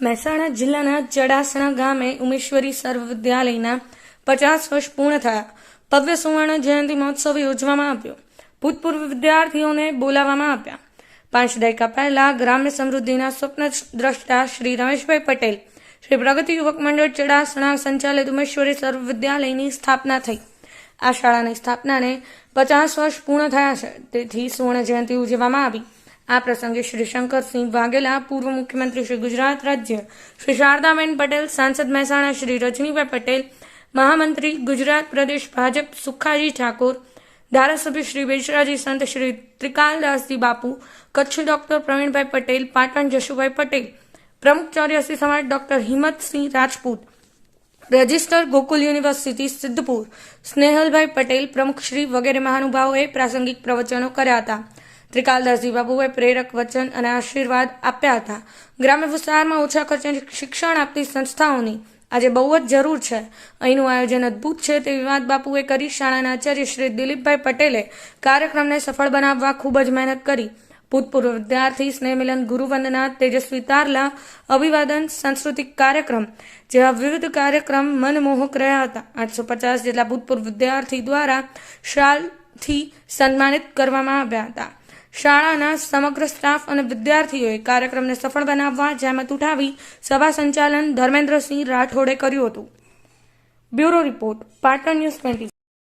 મહેસાણા જિલ્લાના ચડાસણા ગામે ઉમેશ્વરી સર્વ વિદ્યાલયના પચાસ વર્ષ પૂર્ણ થયા. ભવ્ય સુવર્ણ જયંતિ મહોત્સવ યોજવામાં આવ્યો. ભૂતપૂર્વ વિદ્યાર્થીઓને બોલાવવામાં આવ્યા. પાંચ દાયકા પહેલા ગ્રામ્ય સમૃદ્ધિના સ્વપ્ન દ્રષ્ટા શ્રી રમેશભાઈ પટેલ, શ્રી પ્રગતિ યુવક મંડળ ચડાસણા સંચાલિત ઉમેશ્વરી સર્વ વિદ્યાલયની સ્થાપના થઈ. આ શાળાની સ્થાપનાને પચાસ વર્ષ પૂર્ણ થયા છે. તેથી સુવર્ણ જયંતિ ઉજવવામાં આવી. આ પ્રસંગે શ્રી શંકરસિંહ વાઘેલા પૂર્વ મુખ્યમંત્રી શ્રી ગુજરાત રાજ્ય શ્રી શારદાબેન પટેલ, સાંસદ મહેસાણા શ્રી રજનીભાઈ પટેલ, મહામંત્રી ગુજરાત પ્રદેશ ભાજપ સુખાજી ઠાકોર, ધારાસભ્ય શ્રી બેચરાજી સંત શ્રી ત્રિકાલદાસજી બાપુ, કચ્છ ડોક્ટર પ્રવીણભાઈ પટેલ, પાટણ જશુભાઈ પટેલ, પ્રમુખ ચોર્યાસી સમાજ doctor Himmatsinh Rajput register Gokul university Sidhpur, Snehalbhai Patel પ્રમુખશ્રી વગેરે મહાનુભાવોએ પ્રાસંગિક પ્રવચનો કર્યા હતા. ત્રિકાલદાસજી બાબુએ પ્રેરક વચન અને આશીર્વાદ આપ્યા હતા. ગ્રામ્ય વિસ્તારમાં ઓછા ખર્ચે શિક્ષણ આપતી સંસ્થાઓની આજે બહુ જ જરૂર છે. અહીંનું આયોજન અદ્ભુત છે તેવી વાત બાપુએ કરી શાળાના આચાર્ય શ્રી દિલીપભાઈ પટેલે કાર્યક્રમને સફળ બનાવવા ખૂબ જ મહેનત કરી. ભૂતપૂર્વ વિદ્યાર્થી સ્નેહમિલન ગુરુવંદના તેજસ્વી તારલા, અભિવાદન, સાંસ્કૃતિક કાર્યક્રમ જેવા વિવિધ કાર્યક્રમ મનમોહક રહ્યા હતા. આઠસો પચાસ જેટલા ભૂતપૂર્વ વિદ્યાર્થી દ્વારા શાલથી સન્માનિત કરવામાં આવ્યા હતા. શાળાના સમગ્ર સ્ટાફ અને વિદ્યાર્થીઓએ કાર્યક્રમને સફળ બનાવવા જહેમત ઉઠાવી સભા સંચાલન ધર્મેન્દ્રસિંહ રાઠોડે કર્યું હતું. Bureau report, Patan news twenty